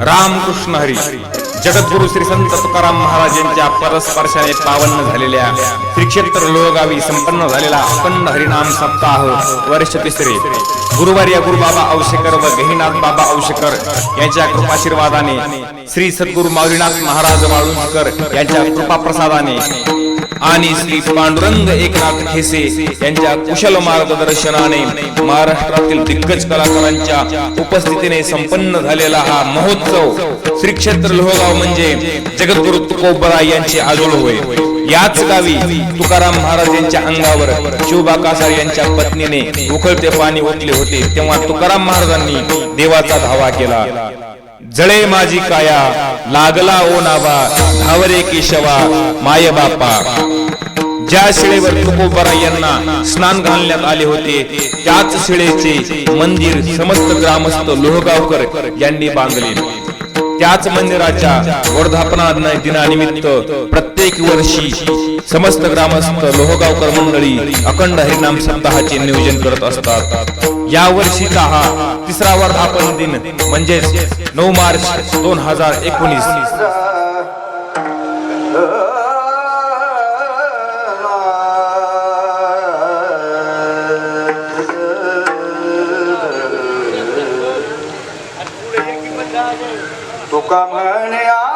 रामकृष्ण हरी. जगद्गुरु श्री संत तुकाराम महाराज यांच्या परस्पर्शाने पावन झालेल्या श्रीक्षेत्र लोगावी संपन्न झालेला अखंड हरिनाम सप्ताह वर्ष तिसरे. गुरुवार्य गुरुबाबा औशेकर व गहिनाथ बाबा औशेकर यांच्या कृपाशीर्वादाने श्री सद्गुरु माऊलीनाथ महाराज वाळुंजकर यांच्या कृपा प्रसादाने आणि श्री पांडुरंग एकनाथ ठेसे यांच्या कुशल मार्गदर्शनाने महाराष्ट्रातील दिग्गज कलाकारांच्या उपस्थितीने संपन्न झालेला हा महोत्सव श्री क्षेत्र लोहगाव म्हणजे जगद्गुरु तुकोबरा यांचे आजोळ होय. याच गावी तुकाराम महाराज यांच्या अंगावर शिवबा कासार यांच्या पत्नीने उखळते पाणी ओतले होते. तेव्हा तुकाराम महाराजांनी देवाचा धावा केला. जळे माझी काया लागला ओ नावा धावरे केशवा माय बापा। ज्या शिळेवर तुकोबरा यांना स्नान घालण्यात आले होते त्याच शिळेचे मंदिर समस्त ग्रामस्थ लोहगावकर यांनी बांधले. त्याच मंदिराच्या वर्धापना दिनानिमित्त प्रत्येक वर्षी समस्त ग्रामस्थ लोहगावकर मंडळी अखंड हरिनाम सप्ताहाचे नियोजन करत असतात. या वर्षीचा हा तिसरा वर्धापन दिन म्हणजेच नऊ मार्च दोन हजार एकोणीस. ਹੁਕਮ ਨਿਆ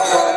Christ.